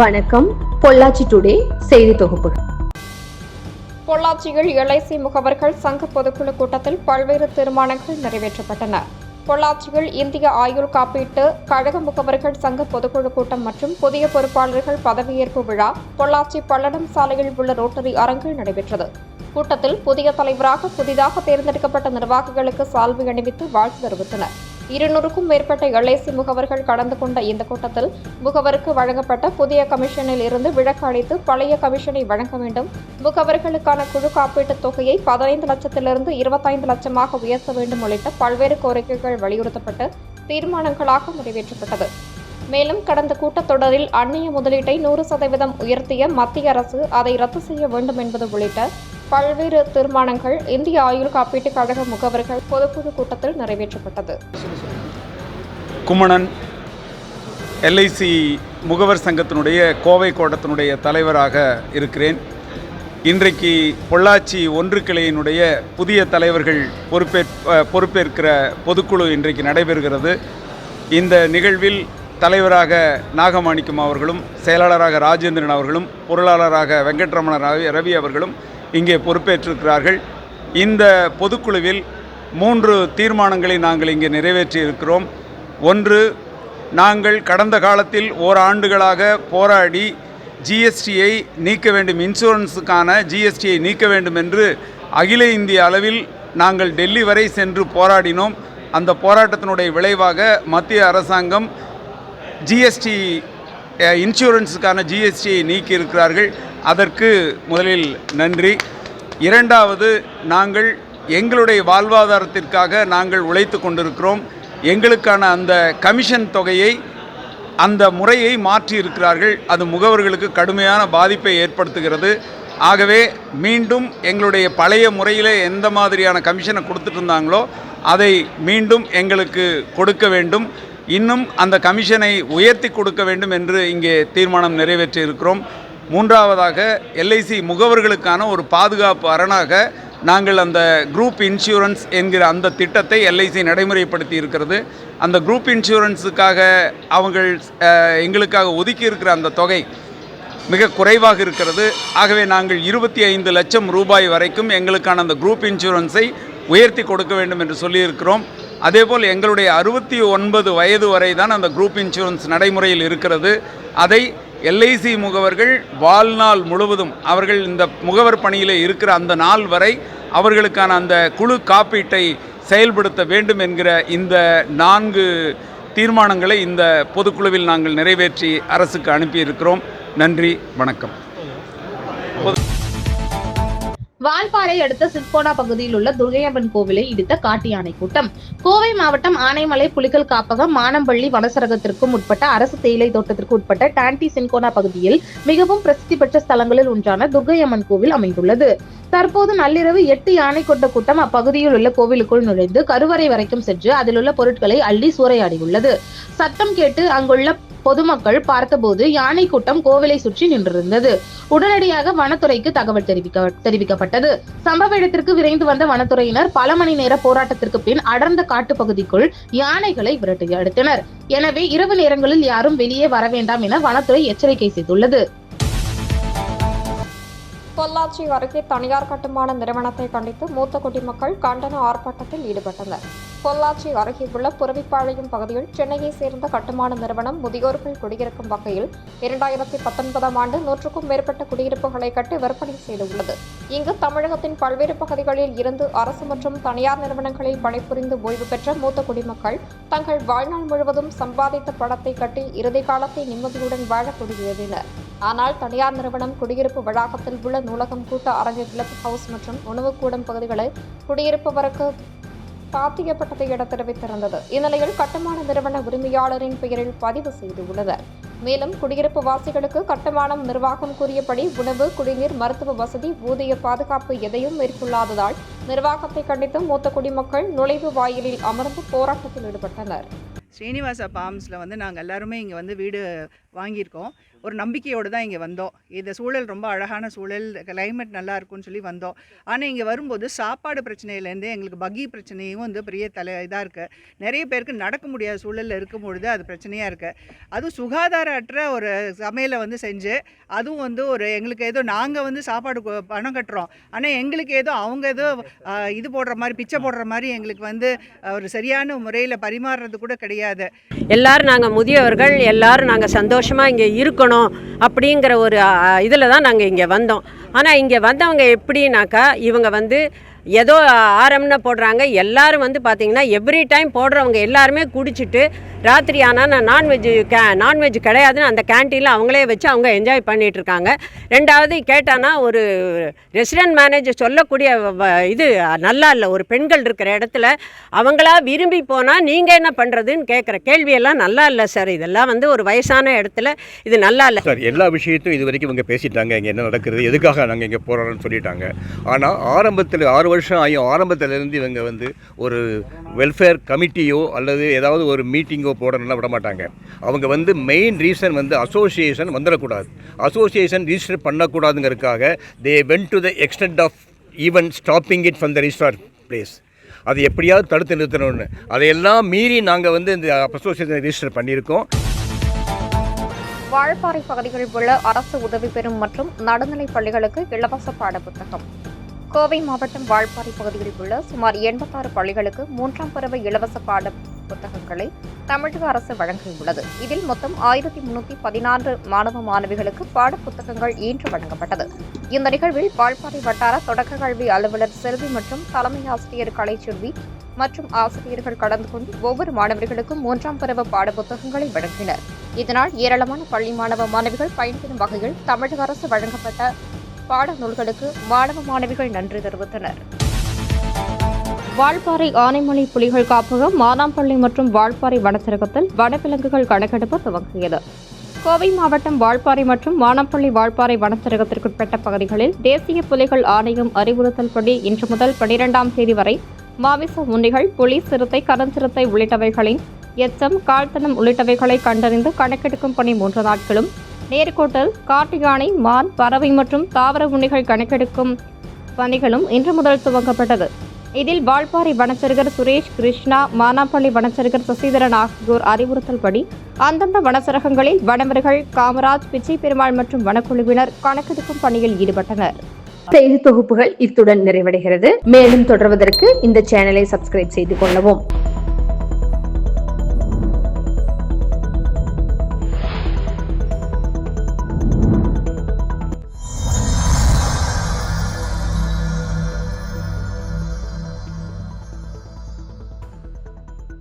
வணக்கம். பொள்ளாச்சி டுடே செய்தி தொகுப்பு பொள்ளாச்சியில் எல்ஐசி முகவர்கள் சங்க பொதுக்குழு கூட்டத்தில் பல்வேறு தீர்மானங்கள் நிறைவேற்றப்பட்டன. பொள்ளாச்சியில் இந்திய ஆயுள் காப்பீட்டு கழக முகவர்கள் சங்க பொதுக்குழு கூட்டம் மற்றும் புதிய பொறுப்பாளர்கள் பதவியேற்பு விழா பொள்ளாச்சி பல்லடம் சாலையில் உள்ள ரோட்டரி அரங்கில் நடைபெற்றது. கூட்டத்தில் புதிய தலைவராக புதிதாக தேர்ந்தெடுக்கப்பட்ட நிர்வாகிகளுக்கு சால்வை அணிவித்து வாழ்த்து தெரிவித்தனர். இருநூறுக்கும் மேற்பட்ட எல்ஐசி முகவர்கள் கலந்து கொண்ட இந்த கூட்டத்தில் முகவருக்கு வழங்கப்பட்ட புதிய கமிஷனில் இருந்து விலக்கு அளித்து பழைய கமிஷனை வழங்க வேண்டும். முகவர்களுக்கான குழு காப்பீட்டுத் தொகையை பதினைந்து லட்சத்திலிருந்து இருபத்தைந்து லட்சமாக உயர்த்த வேண்டும் உள்ளிட்ட பல்வேறு கோரிக்கைகள் வலியுறுத்தப்பட்டு தீர்மானங்களாக நிறைவேற்றப்பட்டது. மேலும் கடந்த கூட்டத்தொடரில் அந்நிய முதலீட்டை நூறு சதவீதம் உயர்த்திய மத்திய அரசு அதை ரத்து செய்ய வேண்டும் என்பது உள்ளிட்ட பல்வேறு தீர்மானங்கள் இந்திய ஆயுள் காப்பீட்டுக் கழக முகவர்கள் பொதுக்குழு கூட்டத்தில் நிறைவேற்றப்பட்டது. குமணன் எல்ஐசி முகவர் சங்கத்தினுடைய கோவை கோட்டத்தினுடைய தலைவராக இருக்கிறேன். இன்றைக்கு பொள்ளாச்சி ஒன்று கிளையினுடைய புதிய தலைவர்கள் பொறுப்பேற் பொறுப்பேற்கிற பொதுக்குழு இன்றைக்கு நடைபெறுகிறது. இந்த நிகழ்வில் தலைவராக நாகமாணிக்கம் அவர்களும் செயலாளராக ராஜேந்திரன் அவர்களும் பொருளாளராக வெங்கட்ரமண ரவி ரவி அவர்களும் இங்கே பொறுப்பேற்றிருக்கிறார்கள். இந்த பொதுக்குழுவில் மூன்று தீர்மானங்களை நாங்கள் இங்கே நிறைவேற்றி இருக்கிறோம் ஒன்று நாங்கள் கடந்த காலத்தில் ஓராண்டுகளாக போராடி ஜிஎஸ்டியை நீக்க வேண்டும் இன்சூரன்ஸுக்கான ஜிஎஸ்டியை நீக்க வேண்டும் என்று அகில இந்திய அளவில் நாங்கள் டெல்லி வரை சென்று போராடினோம். அந்த போராட்டத்தினுடைய விளைவாக மத்திய அரசாங்கம் ஜிஎஸ்டி இன்சூரன்ஸுக்கான ஜிஎஸ்டியை நீக்கி இருக்கிறார்கள் அதற்கு முதலில் நன்றி. இரண்டாவது நாங்கள் எங்களுடைய வாழ்வாதாரத்திற்காக நாங்கள் உழைத்து கொண்டிருக்கிறோம். எங்களுக்கான அந்த கமிஷன் தொகையை அந்த முறையை மாற்றி இருக்கிறார்கள் அது முகவர்களுக்கு கடுமையான பாதிப்பை ஏற்படுத்துகிறது. ஆகவே மீண்டும் எங்களுடைய பழைய முறையில் எந்த மாதிரியான கமிஷனை கொடுத்துட்டு இருந்தாங்களோ அதை மீண்டும் எங்களுக்கு கொடுக்க வேண்டும். இன்னும் அந்த கமிஷனை உயர்த்தி கொடுக்க வேண்டும் என்று இங்கே தீர்மானம் நிறைவேற்றி இருக்கிறோம் மூன்றாவதாக எல்ஐசி முகவர்களுக்கான ஒரு பாதுகாப்பு அரணாக நாங்கள் அந்த குரூப் இன்சூரன்ஸ் என்கிற அந்த திட்டத்தை எல்ஐசி நடைமுறைப்படுத்தி இருக்கிறது. அந்த குரூப் இன்சூரன்ஸுக்காக அவங்கள் எங்களுக்காக ஒதுக்கி இருக்கிற அந்த தொகை மிக குறைவாக இருக்கிறது. ஆகவே நாங்கள் இருபத்தி ஐந்து லட்சம் ரூபாய் வரைக்கும் எங்களுக்கான அந்த குரூப் இன்சூரன்ஸை உயர்த்தி கொடுக்க வேண்டும் என்று சொல்லியிருக்கிறோம். அதேபோல் எங்களுடைய அறுபத்தி ஒன்பது வயது வரை தான் அந்த குரூப் இன்சூரன்ஸ் நடைமுறையில் இருக்கிறது. அதை எல்ஐசி முகவர்கள் வாழ்நாள் முழுவதும் அவர்கள் இந்த முகவர் பணியில் இருக்கிற அந்த நாள் வரை அவர்களுக்கான அந்த குழு காப்பீட்டை செயல்படுத்த வேண்டும் என்கிற இந்த நான்கு தீர்மானங்களை இந்த பொதுக்குழுவில் நாங்கள் நிறைவேற்றி அரசுக்கு அனுப்பியிருக்கிறோம். நன்றி வணக்கம். வால்பாறை அடுத்த சிற்கோனா பகுதியில் உள்ள துர்கையம்மன் கோவிலை இடித்த காட்டு யானை கூட்டம். கோவை மாவட்டம் ஆனைமலை புலிகள் காப்பகம் மானம்பள்ளி வனசரகத்திற்கும் உட்பட்ட அரசு தேயிலை தோட்டத்திற்கு உட்பட்ட டான்டி சின்கோனா பகுதியில் மிகவும் பிரசித்தி பெற்ற ஸ்தலங்களில் ஒன்றான துர்கையம்மன் கோவில் அமைந்துள்ளது. தற்போது நள்ளிரவு எட்டு யானை கொண்ட கூட்டம் அப்பகுதியில் உள்ள கோவிலுக்குள் நுழைந்து கருவறை வரைக்கும் சென்று அதில் உள்ள பொருட்களை அள்ளி சூறையாடியுள்ளது. சத்தம் கேட்டு அங்குள்ள பொதுமக்கள் பார்த்தபோது யானை கூட்டம் கோவிலை சுற்றி நின்றிருந்தது. உடனடியாக வனத்துறைக்கு தகவல் தெரிவிக்க தெரிவிக்கப்பட்டது. சம்பவ இடத்திற்கு விரைந்து வந்த வனத்துறையினர் பல மணி நேர போராட்டத்திற்கு பின் அடர்ந்த காட்டு பகுதிக்குள் யானைகளை விரட்டி அடித்தனர். எனவே இரவு நேரங்களில் யாரும் வெளியே வர வேண்டாம் என வனத்துறை எச்சரிக்கை செய்துள்ளது. பொள்ளாச்சி அருகே தனியார் கட்டுமான நிறுவனத்தை கண்டித்து மூத்த குடிமக்கள் கண்டன ஆர்ப்பாட்டத்தில் ஈடுபட்டனர். பொள்ளாச்சி அருகே உள்ள புரவிப்பாளையம் பகுதியில் சென்னையை சேர்ந்த கட்டுமான நிறுவனம் முதியோர்கள் குடியிருக்கும் வகையில் இரண்டாயிரத்தி பத்தொன்பதாம் ஆண்டு நூற்றுக்கும் மேற்பட்ட குடியிருப்புகளை கட்டி விற்பனை செய்துள்ளது. இங்கு தமிழகத்தின் பல்வேறு பகுதிகளில் இருந்து அரசு மற்றும் தனியார் நிறுவனங்களில் பணிபுரிந்து ஓய்வு பெற்ற மூத்த குடிமக்கள் தங்கள் வாழ்நாள் முழுவதும் சம்பாதித்த படத்தை கட்டி இறுதி காலத்தை நிம்மதியுடன் வாழ குடியேறினர். ஆனால் தனியார் நிறுவனம் குடியிருப்பு வளாகத்தில் உள்ள நூலகம் கூட்ட அரங்கு கிளப் ஹவுஸ் மற்றும் உணவுக்கூடம் பகுதிகளை குடியிருப்பவருக்கு பாத்தியப்பட்டதை என தெரிவித்திருந்தது. இந்நிலையில் கட்டுமான நிறுவன உரிமையாளரின் பெயரில் பதிவு செய்துள்ளனர் மேலும் குடியிருப்பு வாசிகளுக்கு கட்டுமானம் நிர்வாகம் கூறியபடி உணவு குடிநீர் மருத்துவ வசதி ஊதிய பாதுகாப்பு எதையும் மேற்கொள்ளாததால் நிர்வாகத்தை கண்டித்து மூத்த குடிமக்கள் நுழைவு வாயிலில் அமர்ந்து போராட்டத்தில் ஈடுபட்டனர். ஸ்ரீனிவாசா பாம்ஸில் வந்து நாங்கள் எல்லாருமே இங்கே வந்து வீடு வாங்கியிருக்கோம். ஒரு நம்பிக்கையோடு தான் இங்கே வந்தோம். இந்த சூழல் ரொம்ப அழகான சூழல் கிளைமேட் நல்லா இருக்கும்னு சொல்லி வந்தோம். ஆனால் இங்கே வரும்போது சாப்பாடு பிரச்சனையிலேருந்து எங்களுக்கு பகி பிரச்சனையும் வந்து பெரிய தலை இதாக இருக்குது நிறைய பேருக்கு நடக்க முடியாத சூழலில் இருக்கும் பொழுது அது பிரச்சனையாக இருக்குது அதுவும் சுகாதார அற்ற ஒரு சமையலை வந்து செஞ்சு அதுவும் வந்து ஒரு எங்களுக்கு ஏதோ நாங்கள் வந்து சாப்பாடு பணம் கட்டுறோம். ஆனால் எங்களுக்கு ஏதோ அவங்க ஏதோ இது போடுற மாதிரி பிச்சை போடுற மாதிரி எங்களுக்கு வந்து ஒரு சரியான முறையில் பரிமாறுறது கூட கிடையாது. எல்லாரும் நாங்கள் முதியவர்கள் எல்லாரும் நாங்கள் வருஷமாக இங்கே இருக்கணும் அப்படிங்கிற ஒரு இதில் தான் நாங்கள் இங்கே வந்தோம். ஆனால் இங்கே வந்தவங்க எப்படின்னாக்கா இவங்க வந்து ஏதோ ஆரம்னு போடுறாங்க. எல்லாரும் வந்து பார்த்திங்கன்னா எவ்ரி டைம் போடுறவங்க எல்லாருமே குடிச்சிட்டு ராத்திரி ஆனால் நான் நான்வெஜ் கே நான்வெஜ் கிடையாதுன்னு அந்த கேன்டீனில் அவங்களே வச்சு அவங்க என்ஜாய் பண்ணிகிட்ருக்காங்க இருக்காங்க ரெண்டாவது கேட்டானா ஒரு ரெசிடென்ட் மேனேஜர் சொல்லக்கூடிய வ- இது நல்லா இல்லை. ஒரு பெண்கள் இருக்கிற இடத்துல அவங்களா விரும்பி போனால் நீங்கள் என்ன பண்ணுறதுன்னு கேட்குற கேள்வியெல்லாம் நல்லா இல்லை சார் இதெல்லாம் வந்து ஒரு வயசான இடத்துல இது நல்லா இல்லை. சார் எல்லா விஷயத்தையும் இது வரைக்கும் இவங்க பேசிட்டாங்க. இங்கே என்ன நடக்கிறது எதுக்காக நாங்கள் இங்கே போகிறோம்னு சொல்லிட்டாங்க. ஆனால் ஆரம்பத்தில் ஆறு வருஷம் ஆகியும் ஆரம்பத்திலேருந்து இவங்க வந்து ஒரு வெல்ஃபேர் கமிட்டியோ அல்லது ஏதாவது ஒரு மீட்டிங்கோ போடணும்னா விட மாட்டாங்க அவங்க வந்து மெயின் ரீசன் வந்து அசோசியேஷன் வந்துடக்கூடாது association register பண்ணக்கூடாதுங்கிறதுக்காக they went to the extent of even stopping it from the registrar place அது எப்படியாவது தடுத்து நிறுத்தணும்னு. அதையெல்லாம் மீறி நாங்கள் வந்து இந்த அசோசியேஷன் ரிஜிஸ்டர் பண்ணியிருக்கோம். வாழப்பாறை பகுதிகளில் உள்ள அரசு உதவி பெறும் மற்றும் நடுநிலை பள்ளிகளுக்கு இலவச பாடப்புத்தகம். கோவை மாவட்டம் வாழப்பாறை பகுதியில் உள்ள சுமார் எண்பத்தாறு பள்ளிகளுக்கு மூன்றாம் பருவ இலவச பாட புத்தகங்களை தமிழக அரசு வழங்கியுள்ளது. இதில் மொத்தம் ஆயிரத்தி முன்னூத்தி பதினான்கு மாணவ மாணவிகளுக்கு பாடப்புத்தகங்கள் இன்று வழங்கப்பட்டது. இந்த நிகழ்வில் வாழப்பாறை வட்டார தொடக்க கல்வி அலுவலர் செல்வி மற்றும் தலைமை ஆசிரியர் கலைச்செல்வி மற்றும் ஆசிரியர்கள் கலந்து கொண்டு ஒவ்வொரு மாணவர்களுக்கும் மூன்றாம் பருவ பாடப்புத்தகங்களை வழங்கினர். இதனால் ஏராளமான பள்ளி மாணவ மாணவிகள் பயன்பெறும் வகையில் தமிழக அரசு வழங்கப்பட்ட பாடநூல்களுக்கு மாணவ மாணவிகள் நன்றி தெரிவித்தனர். வால்பாறை ஆனைமலை புலிகள் காப்பகம் மானாம்பள்ளி மற்றும் வால்பாறை வனச்சரகத்தில் வனவிலங்குகள் கணக்கெடுப்பு துவங்கியது. கோவை மாவட்டம் வால்பாறை மற்றும் மானாம்பள்ளி வால்பாறை வனச்சரகத்திற்குட்பட்ட பகுதிகளில் தேசிய புலிகள் ஆணையம் அறிவுறுத்தல்படி இன்று முதல் பனிரெண்டாம் தேதி வரை மாமிச உண்ணிகள் புலி சிறுத்தை கரஞ்சிறுத்தை உள்ளிட்டவைகளின் எச்சம் கால்தனம் உள்ளிட்டவைகளை கண்டறிந்து கணக்கெடுக்கும் பணி மூன்று நாட்களும் நேர்கோட்டல் காட்டு யானை மான் பறவை மற்றும் தாவர உண்ணிகள் கணக்கெடுக்கும் பணிகளும் இன்று முதல் துவங்கப்பட்டது. இதில் வால்பாறை வனச்சருகர் சுரேஷ் கிருஷ்ணா மானாப்பள்ளி வனச்சருகர் சசிதரன் ஆகியோர் அறிவுறுத்தல்படி அந்தந்த வனச்சரகங்களில் வனவர்கள் காமராஜ் பிச்சை பெருமாள் மற்றும் வனக்குழுவினர் கணக்கெடுக்கும் பணியில் ஈடுபட்டனர். செய்தி தொகுப்புகள் இத்துடன் நிறைவடைகிறது. மேலும் தொடர்வதற்கு இந்த சேனலை சப்ஸ்கிரைப் செய்து கொள்ளவும்.